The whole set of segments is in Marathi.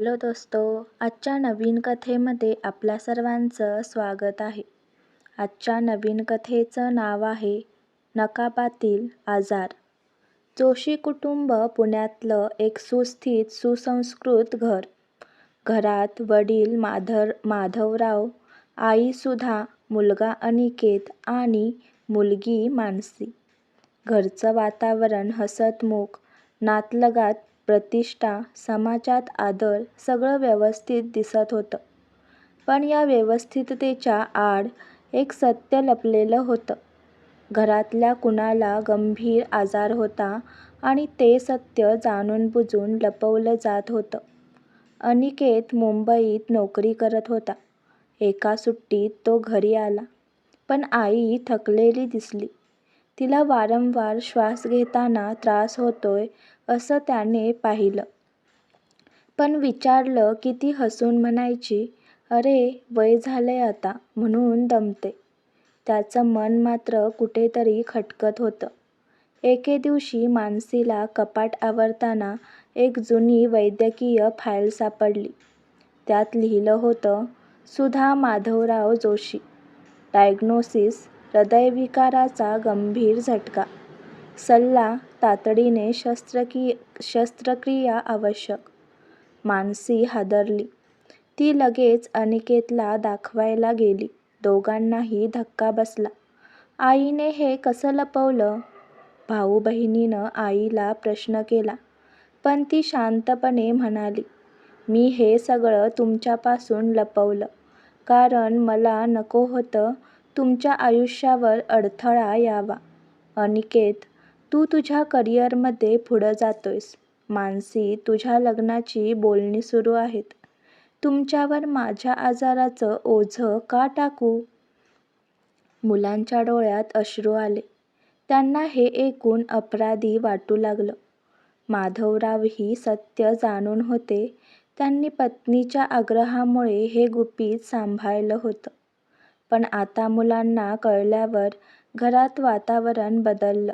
हॅलो दोस्तो आजच्या नवीन कथेमध्ये आपल्या सर्वांचं स्वागत आहे. आजच्या नवीन कथेचं नाव आहे नकाबातील आजार. जोशी कुटुंब पुण्यातलं एक सुस्थित सुसंस्कृत घर. घरात वडील माधर माधवराव, आई सुधा, मुलगा अनिकेत आणि मुलगी मानसी. घरचं वातावरण हसतमुख, नातलगात प्रतिष्ठा, समाजात आदर सगळं व्यवस्थित दिसत होतं. पण या व्यवस्थिततेच्या आड एक सत्य लपलेलं होतं. घरातल्या कुणाला गंभीर आजार होता आणि ते सत्य जाणूनबुजून लपवलं जात होतं. अनिकेत मुंबईत नोकरी करत होता. एका सुट्टीत तो घरी आला. पण आई थकलेली दिसली. तिला वारंवार श्वास घेताना त्रास होतोय असं त्याने पाहिलं. पण विचारलं की ती हसून म्हणायची, अरे वय झालंय आता म्हणून दमते. त्याचं मन मात्र कुठेतरी खटकत होतं. एके दिवशी मानसीला कपाट आवरताना एक जुनी वैद्यकीय फाईल सापडली. त्यात लिहिलं होतं सुधा माधवराव जोशी. डायग्नोसिस हृदयविकाराचा गंभीर झटका. सल्ला तातडीने शस्त्रक्रिया आवश्यक. मानसी हादरली. ती लगेच अनिकेतला दाखवायला गेली. दोघांनाही धक्का बसला. आईने हे कसं लपवलं? भाऊ बहिणीनं आईला प्रश्न केला. पण ती शांतपणे म्हणाली, मी हे सगळं तुमच्यापासून लपवलं कारण मला नको होतं तुमच्या आयुष्यावर अडथळा यावा. अनिकेत, तू तुझ्या करिअरमध्ये पुढं जातोयस. मानसी, तुझ्या लग्नाची बोलणी सुरू आहेत. तुमच्यावर माझ्या आजाराचं ओझं का टाकू? मुलांच्या डोळ्यात अश्रू आले. त्यांना हे ऐकून अपराधी वाटू लागलं. माधवरावही सत्य जाणून होते. त्यांनी पत्नीच्या आग्रहामुळे हे गुपित सांभाळलं होतं. पण आता मुलांना कळल्यावर घरात वातावरण बदललं.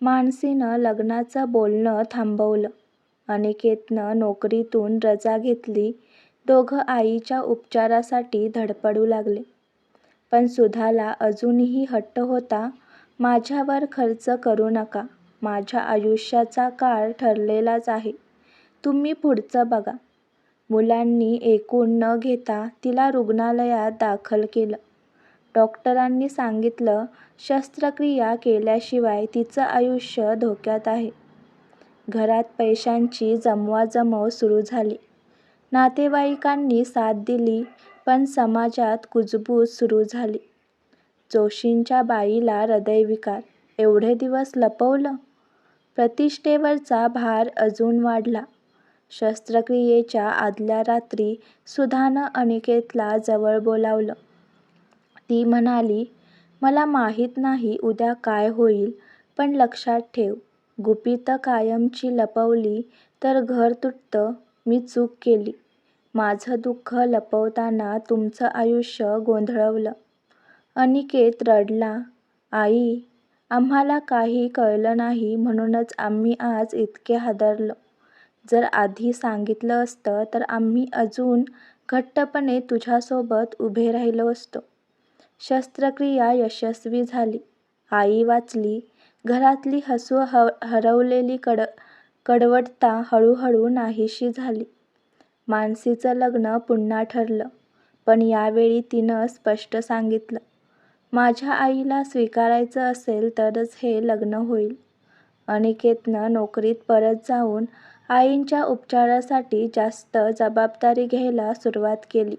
मानसीनं लग्नाचं बोलणं थांबवलं. अनिकेतनं नोकरीतून रजा घेतली. दोघं आईच्या उपचारासाठी धडपडू लागले. पण सुधाला अजूनही हट्ट होता, माझ्यावर खर्च करू नका. माझ्या आयुष्याचा काळ ठरलेलाच आहे. तुम्ही पुढचं बघा. मुलांनी ऐकून न घेता तिला रुग्णालयात दाखल केलं. डॉक्टरांनी सांगितलं शस्त्रक्रिया केल्याशिवाय तिचं आयुष्य धोक्यात आहे. घरात पैशांची जमवाजमव सुरू झाली. नातेवाईकांनी साथ दिली पण समाजात कुजबूज सुरू झाली. जोशींच्या बाईला हृदयविकार, एवढे दिवस लपवलं? प्रतिष्ठेवरचा भार अजून वाढला. शस्त्रक्रियेच्या आदल्या रात्री सुधानं अनिकेतला जवळ बोलावलं. ती म्हणाली, मला माहीत नाही उद्या काय होईल पण लक्षात ठेव, गुपितं कायमची लपवली तर घर तुटतं. मी चूक केली. माझं दुःख लपवताना तुमचं आयुष्य गोंधळवलं. अनिकेत रडला. आई, आम्हाला काही कळलं नाही म्हणूनच आम्ही आज इतके हादरलो. जर आधी सांगितलं असतं तर आम्ही अजून घट्टपणे तुझ्यासोबत उभे राहिलो असतो. शस्त्रक्रिया यशस्वी झाली. आई वाचली. घरातली हसू हरवलेली कड कडवटता हळूहळू नाहीशी झाली. मानसीचं लग्न पुन्हा ठरलं. पण यावेळी तिनं स्पष्ट सांगितलं, माझ्या आईला स्वीकारायचं असेल तरच हे लग्न होईल. अनिकेतनं नोकरीत परत जाऊन आईंच्या उपचारासाठी जास्त जबाबदारी घ्यायला सुरुवात केली.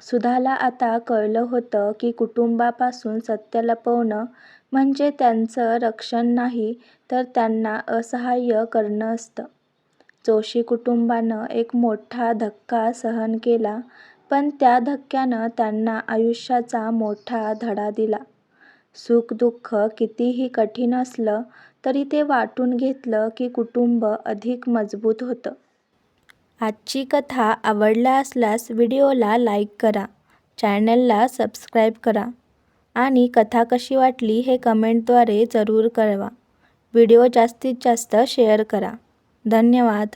सुधाला आता कळलं होतं की कुटुंबापासून सत्य लपवणं म्हणजे त्यांचं रक्षण नाही तर त्यांना असहाय्य करणं असतं. जोशी कुटुंबानं एक मोठा धक्का सहन केला पण त्या धक्क्यानं त्यांना आयुष्याचा मोठा धडा दिला. सुखदुःख कितीही कठीण असलं तरी ते वाटून घेतलं की कुटुंब अधिक मजबूत होतं. आजची कथा आवडला असल्यास व्हिडिओला लाईक करा, चॅनलला सबस्क्राईब करा आणि कथा कशी वाटली हे कमेंटद्वारे जरूर कळवा. व्हिडिओ जास्तीत जास्त शेअर करा. धन्यवाद.